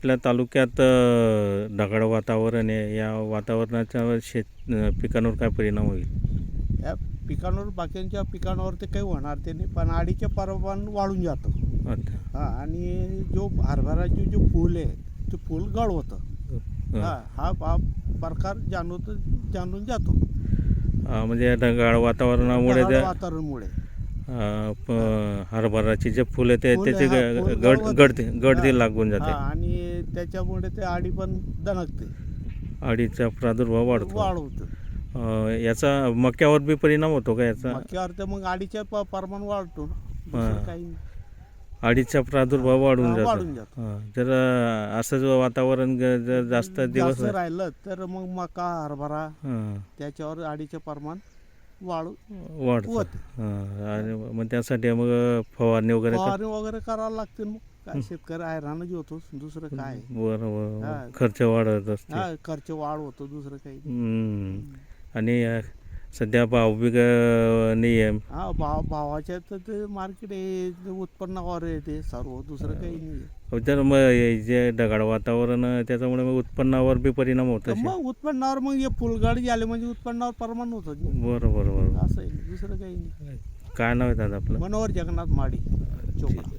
आपल्या तालुक्यात ढगाळ वातावरण आहे. या वातावरणाच्या शेत पिकांवर काय परिणाम होईल? या पिकांवर बाकीच्या पिकांवर ते काही होणार ते नाही. पण अडीचे प्रमाण वाढून जातं. अच्छा. हा आणि जो हरभराचे जो फूल आहे ते फूल गळ होतं. हा. हा हा प्रकार जाणवत जाणून जातो. म्हणजे या ढगाळ वातावरणामुळे वातावरणामुळे. हरभराची जे फुलं ते त्याचे गड गडते गडदी लागून जाते. आणि त्याच्यामुळे ते आडी पण दणकते. अडीचा प्रादुर्भाव वाढतो. वाढवतं. अ, याचा मक्यावर बी परिणाम होतो का याचा? मक्यावर तर मग आडीचे प- प्रमाण वाढतो ना. दुसरं हा. काही नाही. अडीचा प्रादुर्भाव वाढून हा, जातो. वाढून जातो. हा, जर अ, असं जर वातावरण ग- जर जास्त दिवस जास्त राहिलं तर मग मका हरभरा हा, त्याच्यावर आडीचे प्रमाण वाढू वाढतं. होते. हा, आणि मग त्यासाठी मग फवारणी वगैरे कर- फवारणी वगैरे करावं लागते मग. काय शेतकरी हैराणच होतो दुसरं काय? बरोबर हा. खर्च वाढत असते. हा खर्च वाढ होतो दुसरं काही नाही. हम्म. आणि अ, सध्या भाव बी ग- नाही आहे हा भाव भावाच्या तर ते मार्केट आहे उत्पन्नावर आहे ते सर्व दुसरं काही नाही तर मग हे जे ढगाळ वातावरण आहे, त्याच्यामुळे मग उत्पन्नावर बी परिणाम होत तर असेल. मग उत्पन्नावर मग हे फुलगाडी आले म्हणजे उत्पन्नावर प्रमाण होतं बरं बरं बरं असं आहे दुसरं काही नाही. काय नाव आहे दादा आपलं? मनोहर जगन्नाथ माडी चोपडा.